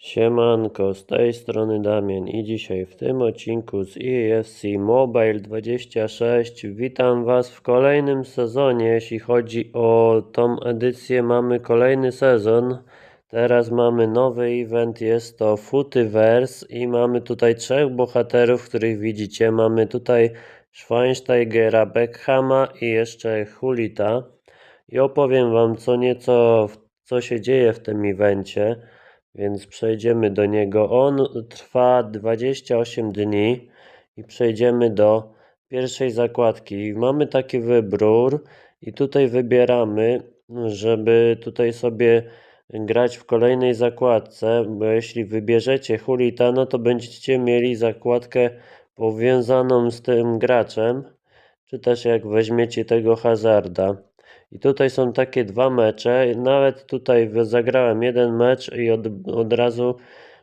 Siemanko, z tej strony Damian i dzisiaj w tym odcinku z EFC Mobile 26 witam Was w kolejnym sezonie. Jeśli chodzi o tą edycję, mamy kolejny sezon. Teraz mamy nowy event, jest to Footyverse i mamy tutaj trzech bohaterów, których widzicie. Mamy tutaj Schweinsteigera, Beckhama i jeszcze Hulita. I opowiem Wam co nieco, co się dzieje w tym evencie więc przejdziemy do niego. On trwa 28 dni i przejdziemy do pierwszej zakładki. Mamy taki wybór i tutaj wybieramy, żeby tutaj sobie grać w kolejnej zakładce, bo jeśli wybierzecie Hulita, no to będziecie mieli zakładkę powiązaną z tym graczem, czy też jak weźmiecie tego hazarda. I tutaj są takie dwa mecze. Nawet tutaj zagrałem jeden mecz i od, od razu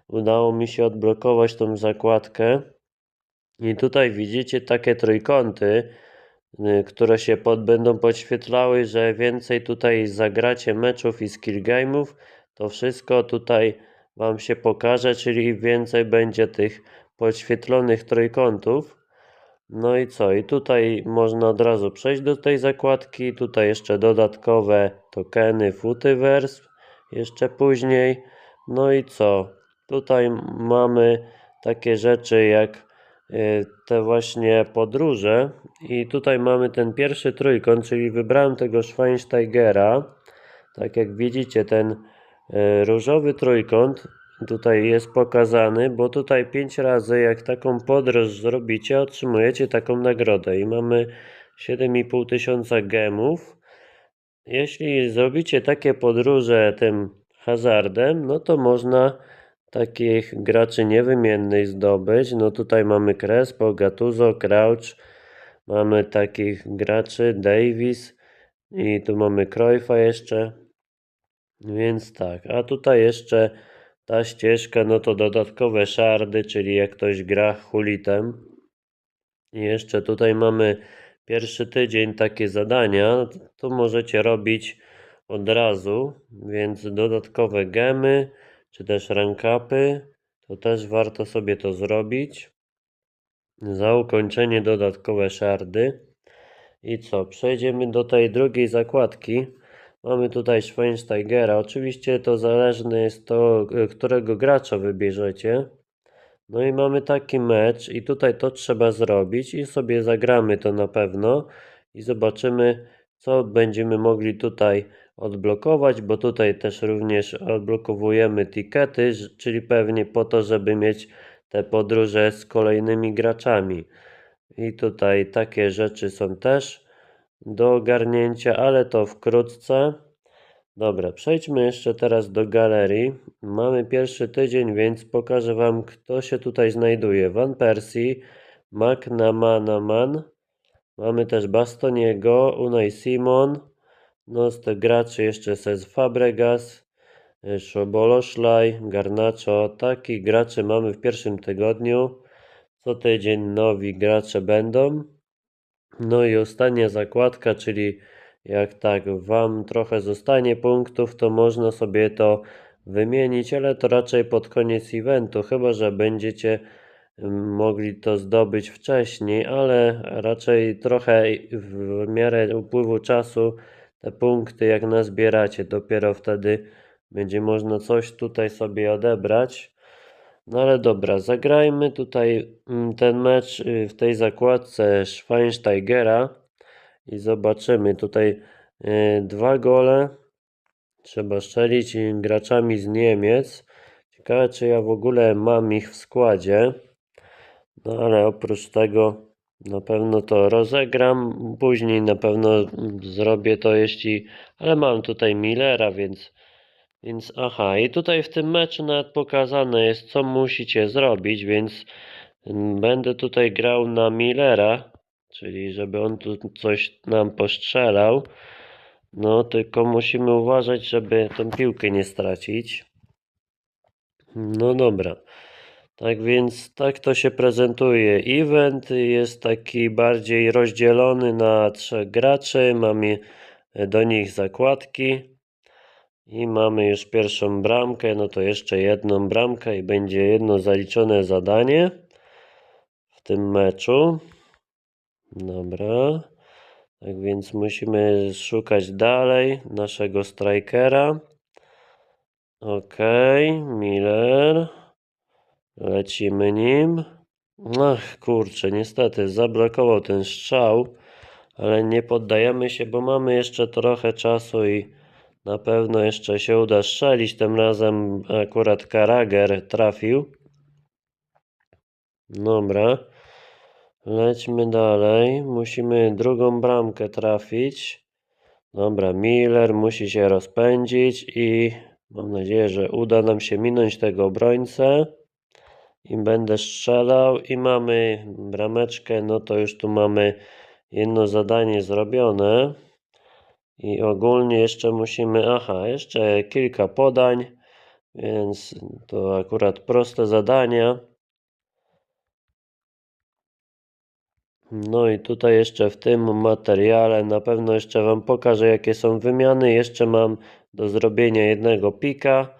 udało mi się odblokować tą zakładkę. I tutaj widzicie takie trójkąty, y, które się pod, będą podświetlały, że więcej tutaj zagracie meczów i skill game'ów, to wszystko tutaj Wam się pokaże, czyli więcej będzie tych podświetlonych trójkątów. No i co? I tutaj można od razu przejść do tej zakładki. Tutaj jeszcze dodatkowe tokeny Footyverse jeszcze później. No i co? Tutaj mamy takie rzeczy jak y, te właśnie podróże i tutaj mamy ten pierwszy trójkąt, czyli wybrałem tego Schweinsteigera. Tak jak widzicie, ten y, różowy trójkąt tutaj jest pokazany, bo tutaj 5 razy jak taką podróż zrobicie, otrzymujecie taką nagrodę i mamy 7,5 tysiąca gemów. Jeśli zrobicie takie podróże tym hazardem, no to można takich graczy niewymiennych zdobyć. No tutaj mamy Crespo, Gattuso, Crouch, mamy takich graczy Davis i tu mamy Cruyffa jeszcze. Więc tak, a tutaj jeszcze ta ścieżka, no to dodatkowe szardy, czyli jak ktoś gra hulitem. I jeszcze tutaj mamy pierwszy tydzień takie zadania, to możecie robić od razu, więc dodatkowe gemy, czy też rankapy, to też warto sobie to zrobić. Za ukończenie dodatkowe szardy. I co, przejdziemy do tej drugiej zakładki. Mamy tutaj Schweinsteigera. Oczywiście to zależne jest to, e, którego gracza wybierzecie. No i mamy taki mecz i tutaj to trzeba zrobić i sobie zagramy to na pewno i zobaczymy co będziemy mogli tutaj odblokować, bo tutaj też również odblokowujemy tikety, czyli pewnie po to, żeby mieć te podróże z kolejnymi graczami. I tutaj takie rzeczy są też do ogarnięcia, ale to wkrótce. Dobra, przejdźmy jeszcze teraz do galerii. Mamy pierwszy tydzień, więc pokażę Wam, kto się tutaj znajduje. Van Persie, McNamanaman, mamy też Bastoniego, Unai Simon, no z tych graczy jeszcze Cez Fabregas, Szoboloszlaj, Garnacho. Takich graczy mamy w pierwszym tygodniu. Co tydzień nowi gracze będą. No i ostatnia zakładka, czyli jak tak Wam trochę zostanie punktów, to można sobie to wymienić, ale to raczej pod koniec eventu, chyba że będziecie mm, mogli to zdobyć wcześniej, ale raczej trochę w miarę upływu czasu te punkty jak nazbieracie, dopiero wtedy będzie można coś tutaj sobie odebrać. No ale dobra, zagrajmy tutaj mm, ten mecz y, w tej zakładce Schweinsteigera i zobaczymy tutaj y, dwa gole trzeba strzelić graczami z Niemiec. Ciekawe czy ja w ogóle mam ich w składzie. No ale oprócz tego na pewno to rozegram. Później na pewno zrobię to jeśli... Ale mam tutaj Millera, więc więc aha, i tutaj w tym meczu nawet pokazane jest, co musicie zrobić, więc będę tutaj grał na Millera, czyli żeby on tu coś nam postrzelał. No, tylko musimy uważać, żeby tą piłkę nie stracić. No dobra. Tak więc tak to się prezentuje. Event jest taki bardziej rozdzielony na trzech graczy. Mamy do nich zakładki. I mamy już pierwszą bramkę, no to jeszcze jedną bramkę i będzie jedno zaliczone zadanie w tym meczu. Dobra. Tak więc musimy szukać dalej naszego strikera. Ok, Miller. Lecimy nim. Ach, kurczę, niestety zablokował ten strzał, ale nie poddajemy się, bo mamy jeszcze trochę czasu i na pewno jeszcze się uda strzelić. Tym razem akurat Karager trafił. Dobra. Lećmy dalej. Musimy drugą bramkę trafić. Dobra, Miller musi się rozpędzić i mam nadzieję, że uda nam się minąć tego obrońcę. I będę strzelał i mamy brameczkę, no to już tu mamy jedno zadanie zrobione. I ogólnie jeszcze musimy, aha, jeszcze kilka podań, więc to akurat proste zadania. No i tutaj jeszcze w tym materiale na pewno jeszcze Wam pokażę jakie są wymiany. Jeszcze mam do zrobienia jednego pika,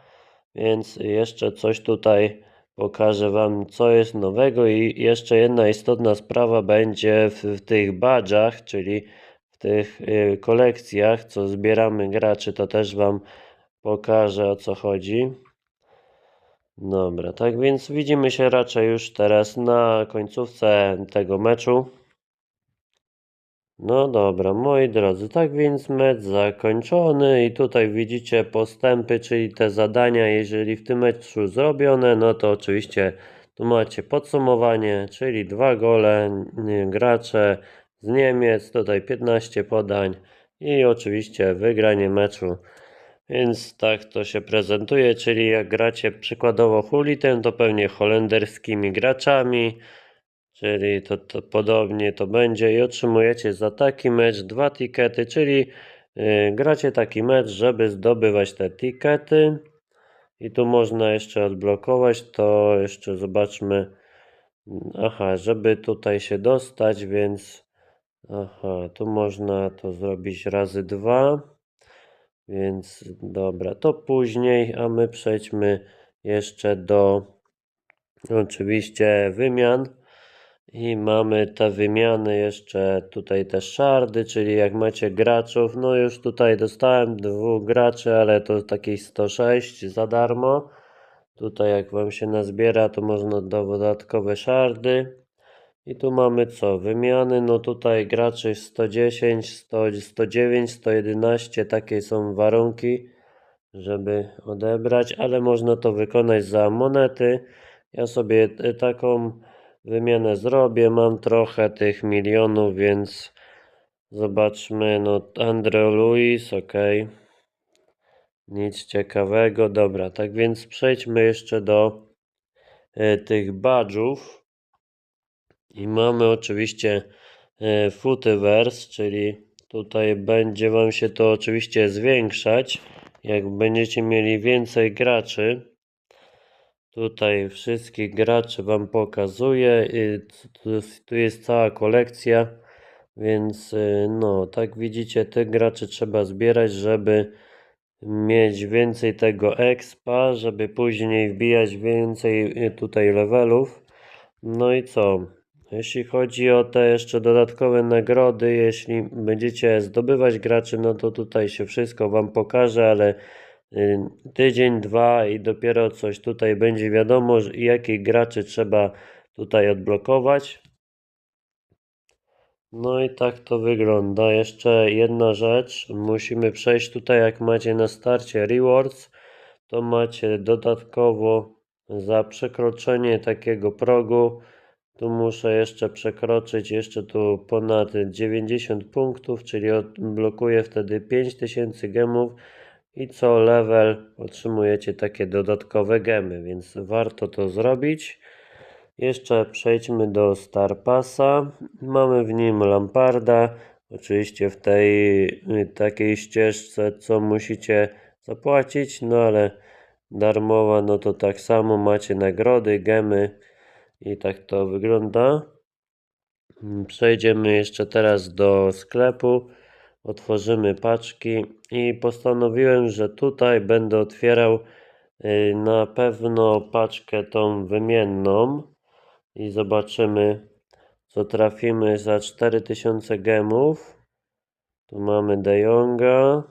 więc jeszcze coś tutaj pokażę Wam co jest nowego i jeszcze jedna istotna sprawa będzie w, w tych badżach, czyli w tych y, kolekcjach, co zbieramy graczy, to też Wam pokażę o co chodzi. Dobra, tak więc widzimy się raczej już teraz na końcówce tego meczu. No dobra, moi drodzy, tak więc mecz zakończony i tutaj widzicie postępy, czyli te zadania, jeżeli w tym meczu zrobione, no to oczywiście tu macie podsumowanie, czyli dwa gole, gracze z Niemiec, tutaj 15 podań i oczywiście wygranie meczu. Więc tak to się prezentuje, czyli jak gracie przykładowo Hulitem, to pewnie holenderskimi graczami, czyli to, to podobnie to będzie i otrzymujecie za taki mecz dwa tikety, czyli yy, gracie taki mecz, żeby zdobywać te tikety i tu można jeszcze odblokować, to jeszcze zobaczmy, aha, żeby tutaj się dostać, więc aha, tu można to zrobić razy dwa, więc dobra, to później, a my przejdźmy jeszcze do oczywiście wymian. I mamy te wymiany jeszcze tutaj te szardy, czyli jak macie graczów, no już tutaj dostałem dwóch graczy, ale to takich 106 za darmo. Tutaj jak Wam się nazbiera, to można dodatkowe szardy. I tu mamy co? Wymiany, no tutaj graczy 110, 100, 109, 111, takie są warunki, żeby odebrać, ale można to wykonać za monety. Ja sobie taką wymianę zrobię. Mam trochę tych milionów, więc zobaczmy. No, Andrew Lewis, ok. Nic ciekawego. Dobra, tak więc przejdźmy jeszcze do y, tych badżów. I mamy oczywiście y, Footyverse, czyli tutaj będzie Wam się to oczywiście zwiększać. Jak będziecie mieli więcej graczy, Tutaj wszystkich graczy Wam pokazuję. Tu jest cała kolekcja, więc y, no, tak widzicie, tych graczy trzeba zbierać, żeby mieć więcej tego expa, żeby później wbijać więcej y, tutaj levelów. No i co? Jeśli chodzi o te jeszcze dodatkowe nagrody, jeśli będziecie zdobywać graczy, no to tutaj się wszystko Wam pokaże, ale Y, tydzień, dwa i dopiero coś tutaj będzie wiadomo, jakich graczy trzeba tutaj odblokować. No i tak to wygląda. Jeszcze jedna rzecz. Musimy przejść tutaj, jak macie na starcie rewards, to macie dodatkowo za przekroczenie takiego progu. Tu muszę jeszcze przekroczyć jeszcze tu ponad 90 punktów, czyli odblokuję wtedy 5000 gemów i co level otrzymujecie takie dodatkowe gemy, więc warto to zrobić. Jeszcze przejdźmy do Star Passa. Mamy w nim Lamparda. Oczywiście w tej y, takiej ścieżce, co musicie zapłacić, no ale darmowa, no to tak samo macie nagrody, gemy i tak to wygląda. Przejdziemy jeszcze teraz do sklepu. otworzymy paczki i postanowiłem, że tutaj będę otwierał y, na pewno paczkę tą wymienną i zobaczymy co trafimy za 4000 gemów. Tu mamy De Jonga,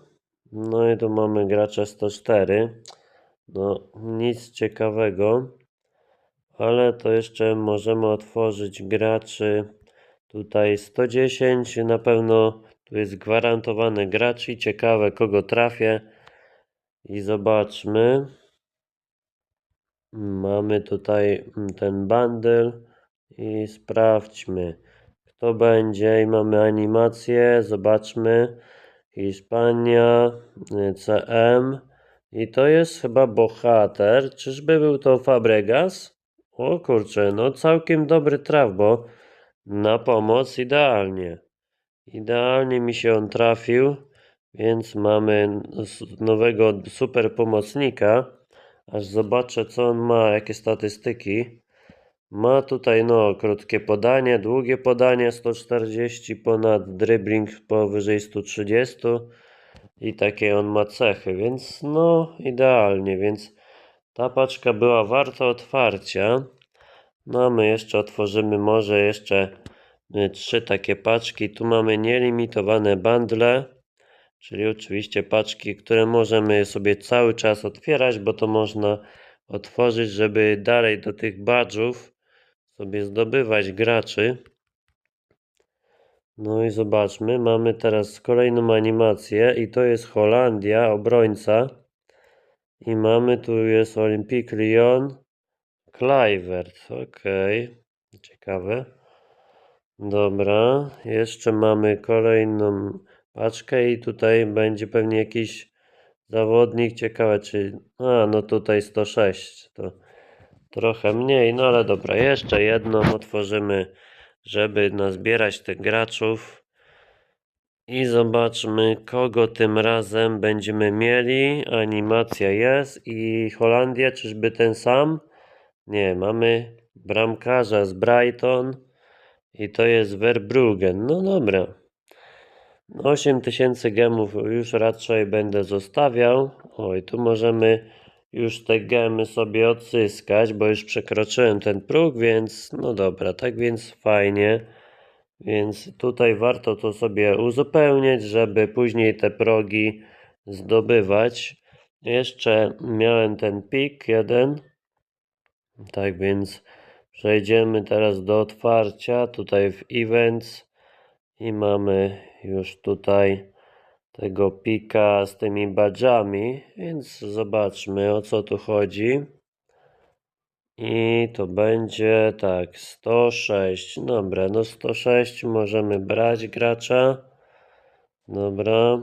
no i tu mamy gracza 104. No nic ciekawego, ale to jeszcze możemy otworzyć graczy tutaj 110. Na pewno tu jest gwarantowany gracz i ciekawe kogo trafię. I zobaczmy. Mamy tutaj ten bundle i sprawdźmy kto będzie i mamy animację, zobaczmy Hiszpania, y, CM i to jest chyba bohater, czyżby był to Fabregas? O kurczę, no całkiem dobry traf, bo na pomoc idealnie. Idealnie mi się on trafił, więc mamy nowego super pomocnika. Aż zobaczę co on ma, jakie statystyki. Ma tutaj no krótkie podanie, długie podanie 140 ponad dribbling powyżej 130 i takie on ma cechy, więc no idealnie, więc ta paczka była warta otwarcia. No a my jeszcze otworzymy może jeszcze y, trzy takie paczki. Tu mamy nielimitowane bundle, czyli oczywiście paczki, które możemy sobie cały czas otwierać, bo to można otworzyć, żeby dalej do tych badżów sobie zdobywać graczy. No i zobaczmy, mamy teraz kolejną animację i to jest Holandia, obrońca. I mamy tu jest Olympique Lyon, Kluivert, okej, ciekawe. Dobra, jeszcze mamy kolejną paczkę i tutaj będzie pewnie jakiś zawodnik, ciekawe czy... A, no tutaj 106, to trochę mniej, no ale dobra, jeszcze jedną otworzymy, żeby nazbierać tych graczów. I zobaczmy, kogo tym razem będziemy mieli. Animacja jest i Holandia, czyżby ten sam? Nie, mamy bramkarza z Brighton i to jest Verbruggen. No dobra. 8000 gemów już raczej będę zostawiał. Oj, tu możemy już te gemy sobie odzyskać, bo już przekroczyłem ten próg, więc no dobra, tak więc fajnie. Więc tutaj warto to sobie uzupełniać, żeby później te progi zdobywać. Jeszcze miałem ten pik jeden. Tak więc przejdziemy teraz do otwarcia. Tutaj w events i mamy już tutaj tego pika z tymi badżami, więc zobaczmy o co tu chodzi. I to będzie tak, 106. Dobra, no 106 możemy brać gracza. Dobra.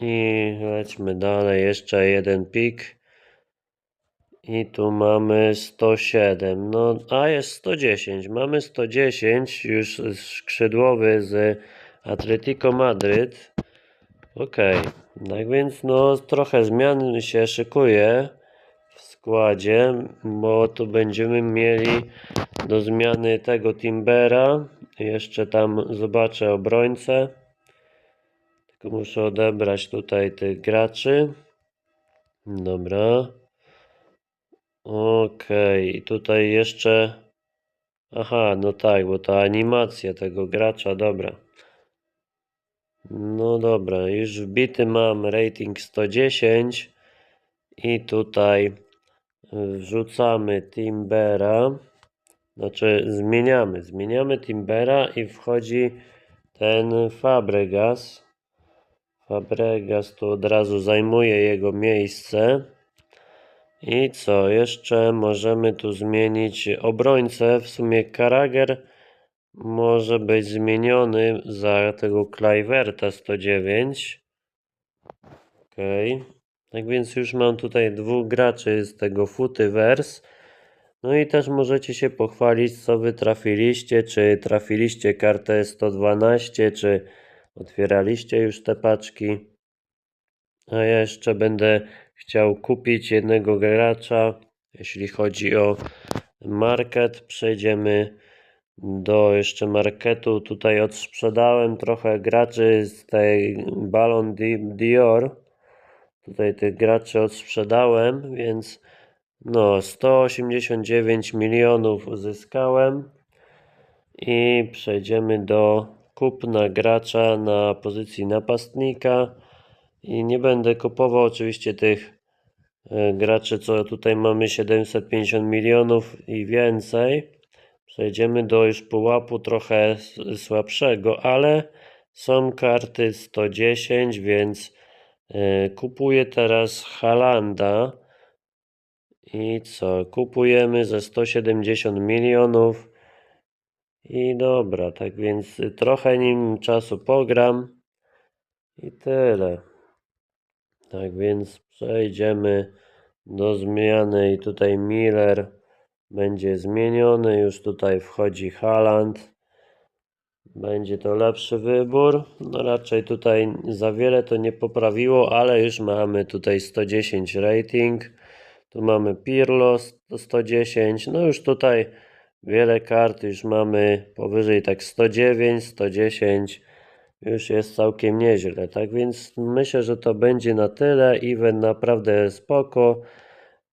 I lećmy dalej, jeszcze jeden pik. I tu mamy 107. No, a jest 110. Mamy 110 już skrzydłowy z Atletico Madryt. Okej. Tak więc no trochę zmian się szykuje składzie, bo tu będziemy mieli do zmiany tego Timbera. Jeszcze tam zobaczę obrońcę. Tylko muszę odebrać tutaj tych graczy. Dobra. Okej, i tutaj jeszcze. Aha, no tak, bo ta animacja tego gracza, dobra. No dobra, już wbity mam rating 110 i tutaj wrzucamy Timbera. Znaczy zmieniamy, zmieniamy Timbera i wchodzi ten Fabregas. Fabregas tu od razu zajmuje jego miejsce. I co? Jeszcze możemy tu zmienić obrońcę. W sumie Karager może być zmieniony za tego Kluiverta 109. Ok. Tak więc już mam tutaj dwóch graczy z tego Footyverse. No i też możecie się pochwalić, co wy trafiliście. Czy trafiliście kartę 112, czy otwieraliście już te paczki. A ja jeszcze będę chciał kupić jednego gracza. Jeśli chodzi o market, przejdziemy do jeszcze marketu tutaj odsprzedałem trochę graczy z tej Ballon Di- Dior. Tutaj tych graczy odsprzedałem, więc no 189 milionów uzyskałem i przejdziemy do kupna gracza na pozycji napastnika i nie będę kupował oczywiście tych e, graczy, co tutaj mamy 750 milionów i więcej. Przejdziemy do już pułapu trochę słabszego, ale są karty 110, więc kupuję teraz Halanda. I co? Kupujemy za 170 milionów. I dobra, tak więc trochę nim czasu pogram. I tyle. Tak więc przejdziemy do zmiany i tutaj Miller będzie zmieniony. Już tutaj wchodzi Haaland. Będzie to lepszy wybór. No raczej tutaj za wiele to nie poprawiło, ale już mamy tutaj 110 rating. Tu mamy Pirlo 110. No już tutaj wiele kart już mamy powyżej tak 109, 110. Już jest całkiem nieźle. Tak więc myślę, że to będzie na tyle. Event naprawdę spoko.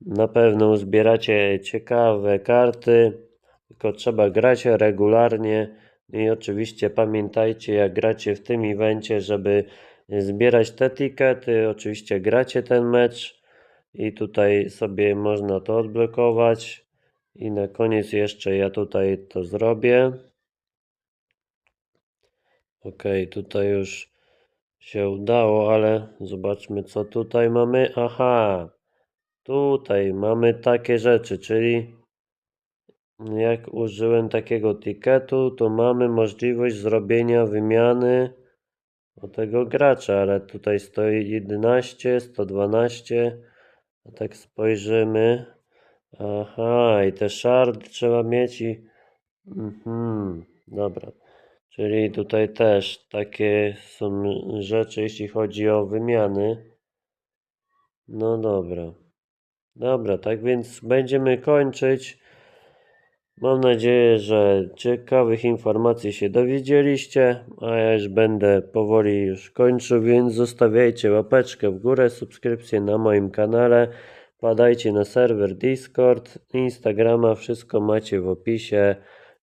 Na pewno zbieracie ciekawe karty, tylko trzeba grać regularnie. I oczywiście pamiętajcie, jak gracie w tym evencie, żeby zbierać te tikety. Oczywiście gracie ten mecz i tutaj sobie można to odblokować. I na koniec jeszcze ja tutaj to zrobię. Ok, tutaj już się udało, ale zobaczmy co tutaj mamy. Aha, tutaj mamy takie rzeczy, czyli jak użyłem takiego tiketu, to mamy możliwość zrobienia wymiany o tego gracza, ale tutaj stoi 11, 112, a tak spojrzymy. Aha, i te shard trzeba mieć i... Mhm, dobra. Czyli tutaj też takie są rzeczy, jeśli chodzi o wymiany. No dobra. Dobra, tak więc będziemy kończyć. Mam nadzieję, że ciekawych informacji się dowiedzieliście, a ja już będę powoli już kończył, więc zostawiajcie łapeczkę w górę, subskrypcję na moim kanale, padajcie na serwer Discord, Instagrama, wszystko macie w opisie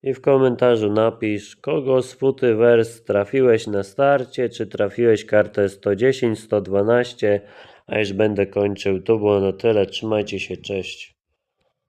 i w komentarzu napisz, kogo z Footyverse trafiłeś na starcie, czy trafiłeś kartę 110, 112, a już będę kończył. To było na tyle, trzymajcie się, cześć.